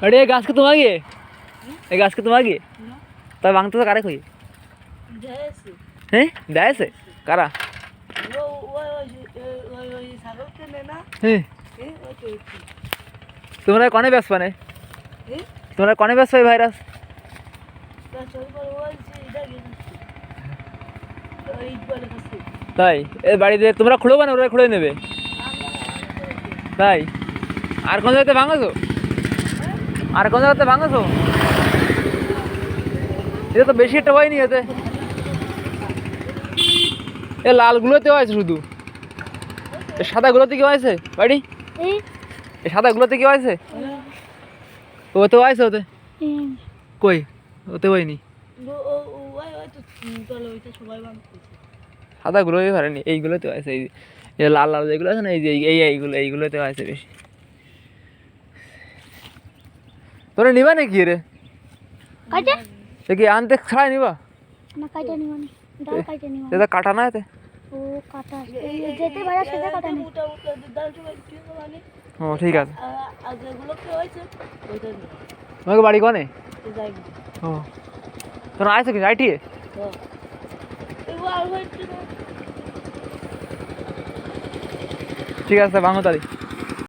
अरे ये घास के तुम आ गए ये घास के तुम आ गए तब मांगते तो कारे कोई যাইছে हैं दाय से कारा ও ওই ওই ওই ওই ছাগল কেনে না हैं এ ওই তো तुम्हारा कौन है व्यस्त बने এ तुम्हारा कौन है व्यस्त है भाईरस তা চল বড় বলছি এটা গেছে ওই বলে কাছে তাই এ বাড়িতে তোমরা খুঁড়ো না ওরা খুঁড়ে নেবে তাই আর কোন জায়গাতে ভাঙাছো আর কোন জায়গাতে ভাঙাছো? এটা তো বেশি একটা হয়নি এতে। এ লালগুলোতেও আছে শুধু। এ সাদাগুলোতে কেউ হয়েছে বাড়ি? এ সাদাগুলোতে কেউ আছে ওতেও আছে ওতে? কই? ওতে হয়নি। সাদাগুলোই পারেনি এইগুলোতে আছে এই লাল লাল যেগুলো আছে না এই যে এই এইগুলো এইগুলোতে আছে বেশি। তোরা নিবা নাকি রে? কাটে এ কি আনতে ছাড়াই নিবা? না কাটে নিব না। ডাল কাটে নিব। এটা কাটা না এতে। ও কাটা যেতে পারে সেটা কাটা নেই। ও ঠিক আছে। আর যেগুলো কি হয়েছে ওইটা তোমাকে বাড়ি কনে? ও। তোরা আইসো কি আইটি হ্যাঁ ঠিক আছে ভাঙো তাড়ি